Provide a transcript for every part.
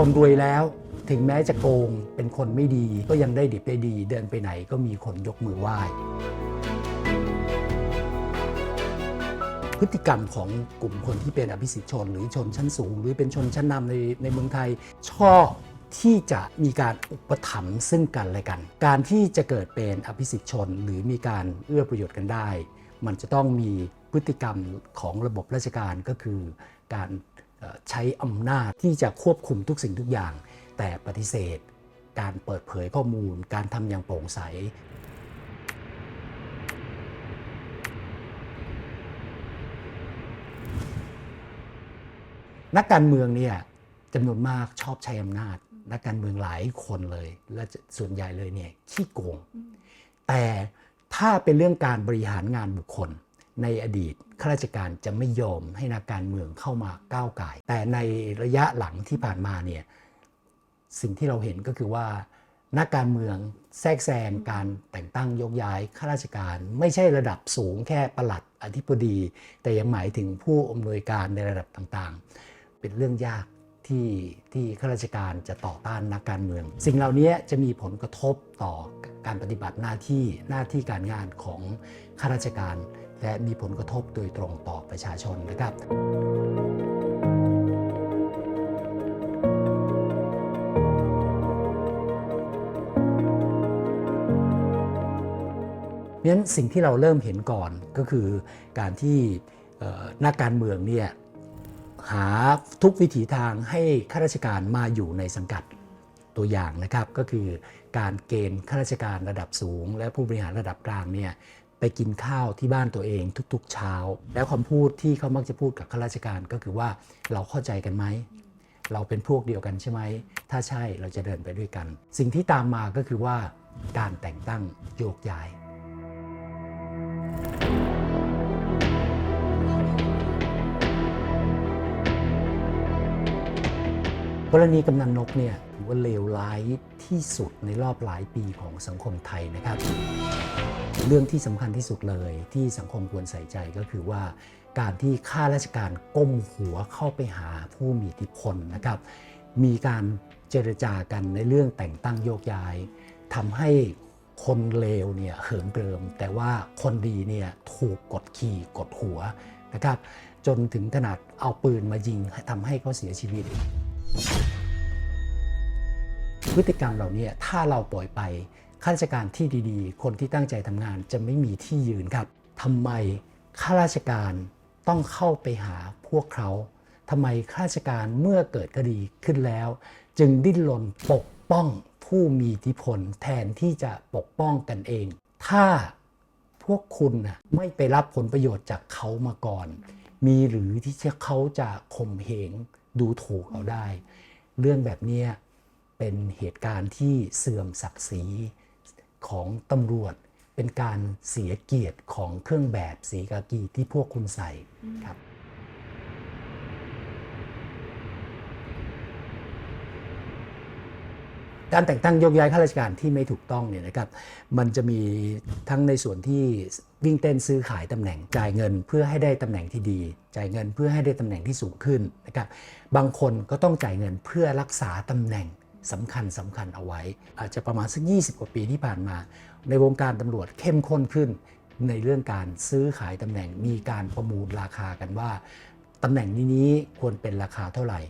คนรวยแล้วถึงแม้จะโกงเป็นคนไม่ดี ก็ยังได้ดิบได้ดี เดินไปไหนก็มีคนยกมือไหว้ พฤติกรรมของกลุ่มคนที่เป็นอภิสิทธิชน หรือชนชั้นสูง หรือเป็นชนชั้นนำในในเมืองไทย ชอบที่จะมีการอุปถัมภ์ซึ่งกันและกัน การที่จะเกิดเป็นอภิสิทธิชน หรือมีการเอื้อประโยชน์กันได้ มันจะต้องมีพฤติกรรมของระบบราชการก็คือการ ใช้อำนาจที่จะควบคุมทุกสิ่งทุกอย่าง แต่ปฏิเสธ การเปิดเผยข้อมูล การทำอย่างโปร่งใสนักการเมืองเนี่ยจำนวนมากชอบใช้อำนาจ นักการเมืองหลายคนเลย และส่วนใหญ่เลยเนี่ยขี้โกง แต่ถ้าเป็นเรื่องการบริหารงานบุคคล ในอดีตข้าราชการจะไม่ยอมให้นักการเมืองเข้ามาก้าวไก่แต่ในระยะหลังที่ผ่านมาเนี่ยสิ่งที่เราเห็นก็คือว่า นักการเมืองแทรกแซงการแต่งตั้งยกย้ายข้าราชการ ไม่ใช่ระดับสูงแค่ประหลัดอธิบดี แต่ยังหมายถึงผู้อำนวยการในระดับต่างๆ เป็นเรื่องยากที่ที่ข้าราชการจะต่อต้านนักการเมือง สิ่งเหล่านี้จะมีผลกระทบต่อการปฏิบัติหน้าที่หน้าที่การงานของข้าราชการ และมีผลกระทบโดยตรงต่อประชาชนนะครับเพราะฉะนั้นสิ่งที่เราเริ่มเห็นก่อนก็คือการที่นักการเมืองเนี่ยหาทุกวิถีทางให้ข้าราชการมาอยู่ในสังกัดตัวอย่างนะครับ ก็คือการเกณฑ์ข้าราชการระดับสูง และผู้บริหารระดับกลางเนี่ย กินข้าวที่บ้านตัวเองทุกๆเช้า แล้วคำพูดที่เขามักจะพูดกับข้าราชการก็คือว่าเราเข้าใจกันไหม เราเป็นพวกเดียวกันใช่ไหม ถ้าใช่เราจะเดินไปด้วยกัน สิ่งที่ตามมาก็คือว่าการแต่งตั้งโยกย้าย กรณีกำนันนกเนี่ย อว่าเลวร้ายที่สุดในรอบหลายปีของสังคมไทยนะครับ เรื่องที่สำคัญที่สุดเลยที่สังคมควรใส่ใจก็คือว่า การที่ข้าราชการก้มหัวเข้าไปหาผู้มีอิทธิพลนะครับ มีการเจรจากันในเรื่องแต่งตั้งโยกย้ายทำให้คนเลวเนี่ยเหิมเกริม แต่ว่าคนดีเนี่ยถูกกดขี่กดหัวนะครับ จนถึงขนาดเอาปืนมายิงทำให้เขาเสียชีวิต พฤติกรรมเหล่านี้ถ้าเราปล่อยไปข้าราชการที่ดีๆ คนที่ตั้งใจทำงานจะไม่มีที่ยืนครับทำไมข้าราชการต้องเข้าไปหาพวกเขาทำไมข้าราชการเมื่อเกิดคดีขึ้นแล้ว จึงดิ้นรนปกป้องผู้มีอิทธิพลแทนที่จะปกป้องกันเอง ถ้าพวกคุณนะไม่ไปรับผลประโยชน์จากเขามาก่อน มีหรือที่จะเขาจะข่มเหงดูถูกเราได้ เรื่องแบบนี้ เป็นเหตุการณ์ที่เสื่อมศักดิ์ศรีของตำรวจ เป็นการเสียเกียรติของเครื่องแบบสีกากีที่พวกคุณใส่ครับการแต่งตั้งโยกย้ายข้าราชการที่ไม่ถูกต้องเนี่ยนะครับมันจะมีทั้งในส่วนที่วิ่งเต้นซื้อขายตำแหน่งจ่ายเงิน เพื่อให้ได้ตำแหน่งที่ดี จ่ายเงินเพื่อให้ได้ตำแหน่งที่สูงขึ้นนะครับบางคนก็ต้องจ่ายเงินเพื่อรักษาตำแหน่ง สำคัญสำคัญเอาไว้ อาจจะประมาณสัก 20 กว่าปีที่ผ่านมา ในวงการตำรวจเข้มข้นขึ้น ในเรื่องการซื้อขายตำแหน่งมีการประมูลราคากันว่าตำแหน่งนี้ควรเป็นราคาเท่าไหร่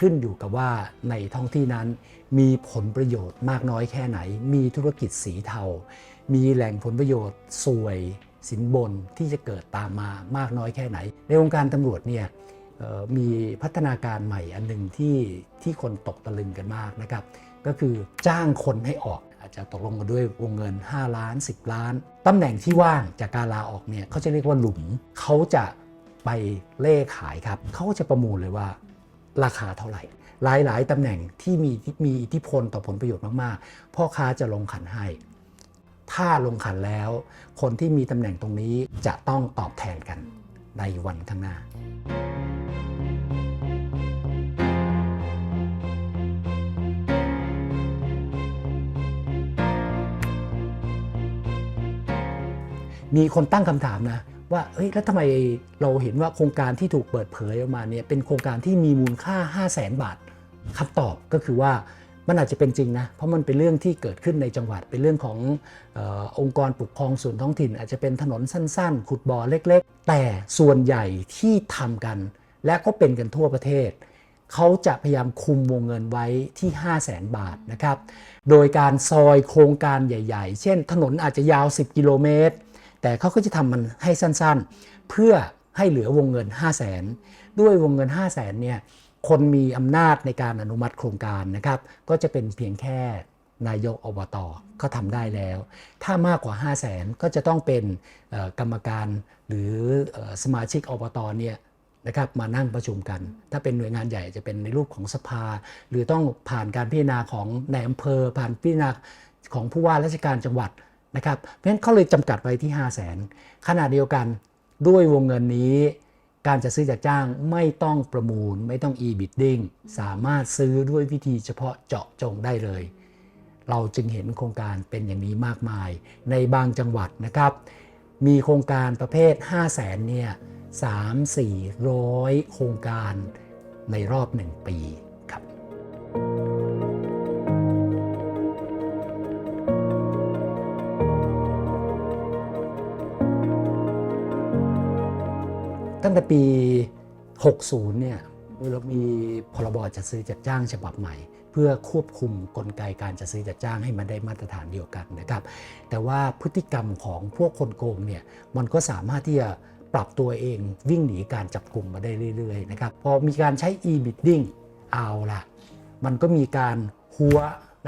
ขึ้นอยู่กับว่าในท้องที่นั้นมีผลประโยชน์มากน้อยแค่ไหน มีธุรกิจสีเทา มีแหล่งผลประโยชน์สวย สินบนที่จะเกิดตามมามากน้อยแค่ไหน ในวงการตำรวจเนี่ย มีพัฒนาการใหม่อันหนึ่งที่ที่คนตกตะลึงกันมากนะครับ ก็คือจ้างคนให้ออกอาจจะตกลงกันด้วยวงเงิน 5 ล้าน 10 ล้านตำแหน่งที่ว่างจากการลาออกเนี่ยเขาจะเรียกว่าหลุมเขาจะไปเล่ขายครับเขาจะประมูลเลยว่าราคาเท่าไหร่ หลายๆตำแหน่งที่มีมีอิทธิพลต่อผลประโยชน์มากๆ พ่อค้าจะลงขันให้ ถ้าลงขันแล้ว คนที่มีตำแหน่งตรงนี้จะต้องตอบแทนกันในวันข้างหน้า มีคนตั้งคำถามนะว่าเฮ้ยแล้วทำไมเราเห็นว่าโครงการที่ถูกเปิดเผยออกมาเนี่ยเป็นโครงการที่มีมูลค่า 5 0 0แสนบาทคำตอบก็คือว่ามันอาจจะเป็นจริงนะเพราะมันเป็นเรื่องที่เกิดขึ้นในจังหวัดเป็นเรื่องของออองค์กรปกครองส่วนท้องถิ่น อาจจะเป็นถนนสั้นๆ ขุดบ่อเล็ก ๆ แต่ส่วนใหญ่ที่ทำกัน และก็เป็นกันทั่วประเทศ เขาจะพยายามคุมวงเงินไว้ที่ 5 0 0แสนบาทนะครับโดยการซอยโครงการใหญ่ ๆ เช่น ถนนอาจจะยาว 10 กิโลเมตร แต่เขาก็จะทำมันให้สั้นๆ เพื่อให้เหลือวงเงิน 5 0 0แสนด้วยวงเงิน 5 0 0แสนเนี่ยคนมีอำนาจในการอนุมัติโครงการนะครับ ก็จะเป็นเพียงแค่นายกอบตก็ทำได้แล้ว ถ้ามากกว่า 5 0 0แสนก็จะต้องเป็นกรรมการหรือเอ่อสมาชิกอบตเนี่ยนะครับมานั่งประชุมกัน ถ้าเป็นหน่วยงานใหญ่จะเป็นในรูปของสภา หรือต้องผ่านการพิจารณาของนายอำเภอ ผ่านพิจารณาของผู้ว่าราชการจังหวัด นะครับเพราะฉะนั้นเขาเลยจำกัดไว้ที่ 5 0 0แสนขณะเดียวกันด้วยวงเงินนี้ การจะซื้อจัดจ้างไม่ต้องประมูล ไม่ต้อง e-bidding สามารถซื้อด้วยวิธีเฉพาะเจาะจงได้เลย เราจึงเห็นโครงการเป็นอย่างนี้มากมาย ในบางจังหวัดนะครับ มีโครงการประเภท 5 0 0แสนเนี่ยสามสี่ร้อยโครงการในรอบ1ปีครับ ตั้งแต่ปี 60 เนี่ยเรามีพรบจัดซื้อจัดจ้างฉบับใหม่ เพื่อควบคุมกลไกการจัดซื้อจัดจ้างให้มันได้มาตรฐานเดียวกันนะครับ แต่ว่าพฤติกรรมของพวกคนโกงเนี่ยมันก็สามารถที่จะปรับตัวเองวิ่งหนีการจับกลุ่มมาได้เรื่อยๆนะครับ พอมีการใช้ e-bidding เอาล่ะ มันก็มีการหัว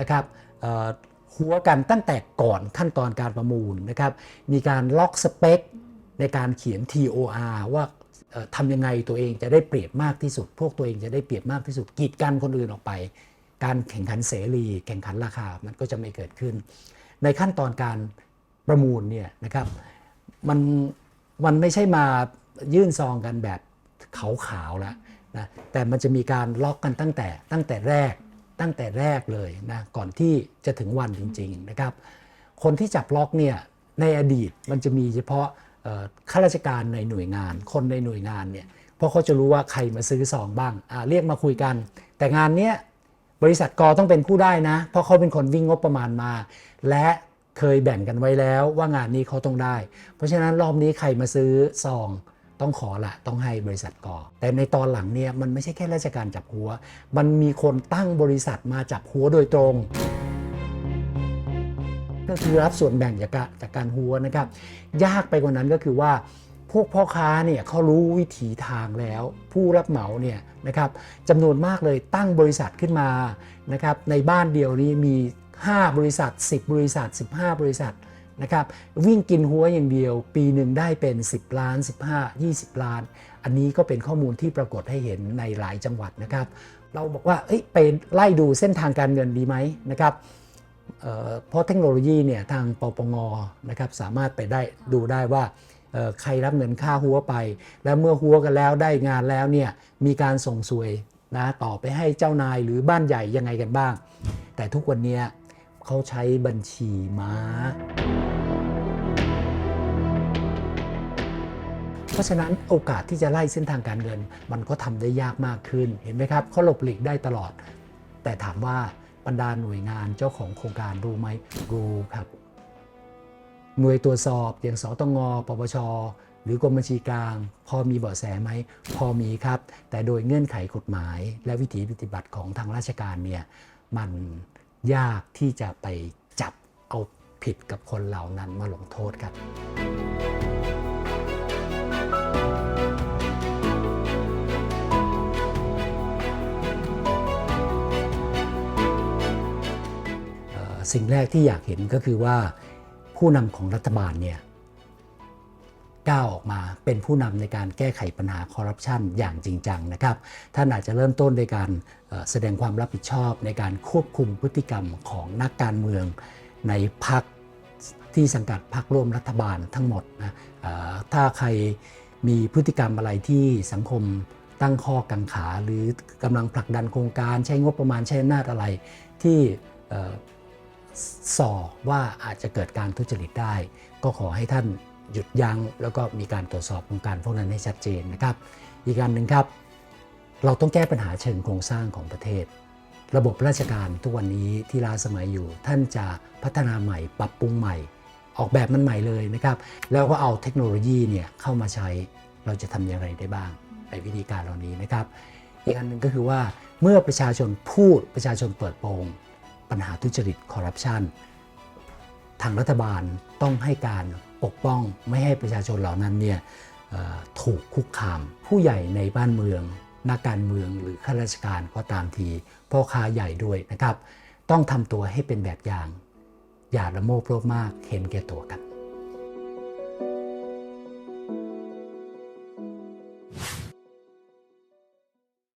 นะครับเอ่อหัวกันตั้งแต่ก่อนขั้นตอนการประมูลนะครับ มีการล็อกสเปคในการเขียน TOR ว่า ทำยังไงตัวเองจะได้เปรียบมากที่สุด พวกตัวเองจะได้เปรียบมากที่สุดกีดกันคนอื่นออกไป การแข่งขันเสรีแข่งขันราคามันก็จะไม่เกิดขึ้น ในขั้นตอนการประมูลเนี่ยนะครับมันมันไม่ใช่มายื่นซองกันแบบขาวๆแล้วนะแต่มันจะมีการล็อกกันตั้งแต่ตั้งแต่แรกตั้งแต่แรกเลยนะก่อนที่จะถึงวันจริง ๆนะครับ คนที่จับล็อกเนี่ยในอดีตมันจะมีเฉพาะ ข้าราชการในหน่วยงาน คนในหน่วยงานเนี่ยเพราะเขาจะรู้ว่าใครมาซื้อซองบ้างเรียกมาคุยกัน แต่งานเนี้ยบริษัทกอต้องเป็นผู้ได้นะ เพราะเขาเป็นคนวิ่งงบประมาณมา และเคยแบ่งกันไว้แล้วว่างานนี้เขาต้องได้ เพราะฉะนั้นรอบนี้ใครมาซื้อซองต้องขอละต้องให้บริษัทกอแต่ในตอนหลังเนี่ยมันไม่ใช่แค่ราชการจับหัว มันมีคนตั้งบริษัทมาจับหัวโดยตรง ก็คือรับส่วนแบ่งจากการจากการหัวนะครับ ยากไปกว่านั้นก็คือว่าพวกพ่อค้าเนี่ยเขารู้วิถีทางแล้ว ผู้รับเหมาเนี่ยนะครับจำนวนมากเลยตั้งบริษัทขึ้นมานะครับในบ้านเดียวนี้มี 5 บริษัท 10 บริษัท 15 บริษัทนะครับวิ่งกินหัวอย่างเดียว ปีหนึ่งได้เป็น 10 ล้าน 15 20 ล้าน อันนี้ก็เป็นข้อมูลที่ปรากฏให้เห็นในหลายจังหวัดนะครับ เราบอกว่าเอ้ยไปไล่ดูเส้นทางการเงินดีไหมนะครับ เพราะเทคโนโลยีเนี่ยทางปปงนะครับสามารถไปได้ดูได้ว่าใครรับเงินค่าหัวไป แล้วเมื่อหัวกันแล้วได้งานแล้วเนี่ยมีการส่งสวยนะต่อไปให้เจ้านายหรือบ้านใหญ่ยังไงกันบ้าง แต่ทุกวันนี้เขาใช้บัญชีม้า เพราะฉะนั้นโอกาสที่จะไล่เส้นทางการเงิน มันก็ทำได้ยากมากขึ้นเห็นไหมครับเขาหลบหลีกได้ตลอด แต่ถามว่า บรรดาหน่วยงานเจ้าของโครงการรู้ไหมรู้ครับ หน่วยตรวจสอบอย่างสตงปปชหรือกรมบัญชีกลาง พอมีเบาะแสไหมพอมีครับ แต่โดยเงื่อนไขกฎหมาย และวิธีปฏิบัติของทางราชการเนี่ยมันยากที่จะไปจับเอาผิดกับคนเหล่านั้นมาลงโทษครับ สิ่งแรกที่อยากเห็นก็คือว่าผู้นำของรัฐบาลเนี่ยก้าวออกมาเป็นผู้นำในการแก้ไขปัญหาคอร์รัปชันอย่างจริงจังนะครับ ท่านอาจจะเริ่มต้นในการแสดงความรับผิดชอบในการควบคุมพฤติกรรมของนักการเมืองในพักที่สังกัดพักร่วมรัฐบาลทั้งหมดนะถ้าใครมีพฤติกรรมอะไรที่สังคมตั้งข้อกังขา หรือกำลังผลักดันโครงการใช้งบประมาณใช้อำนาจอะไรที่ สอว่าอาจจะเกิดการทุจริตได้ ก็ขอให้ท่านหยุดยัง้งแล้วก็มีการตรวจสอบโครงการพวกนั้นให้ชัดเจนนะครับ อีกการหนึ่งครับ เราต้องแก้ปัญหาเชิงโครงสร้างของประเทศ ระบบราชการทุกวันนี้ที่ล้าสมัยอยู่ ท่านจะพัฒนาใหม่ ปรับปรุงใหม่ ออกแบบมันใหม่เลยนะครับ แล้วก็เอาเทคโนโลยีเนี่ยเข้ามาใช้เราจะทำอย่างไรได้บ้างในวิธีการเหล่านี้นะครับ อีกอันหนึ่งก็คือว่าเมื่อประชาชนพูดประชาชนเปิดโปง ปัญหาทุจริตคอร์รัปชันทางรัฐบาลต้องให้การปกป้องไม่ให้ประชาชนเหล่านั้นเนี่ยถูกคุกคาม ผู้ใหญ่ในบ้านเมือง นักการเมืองหรือข้าราชการก็ตามทีพ่อค้าใหญ่ด้วยนะครับ ต้องทำตัวให้เป็นแบบอย่าง อย่าละโมบโลภมากเห็นแก่ตัวกัน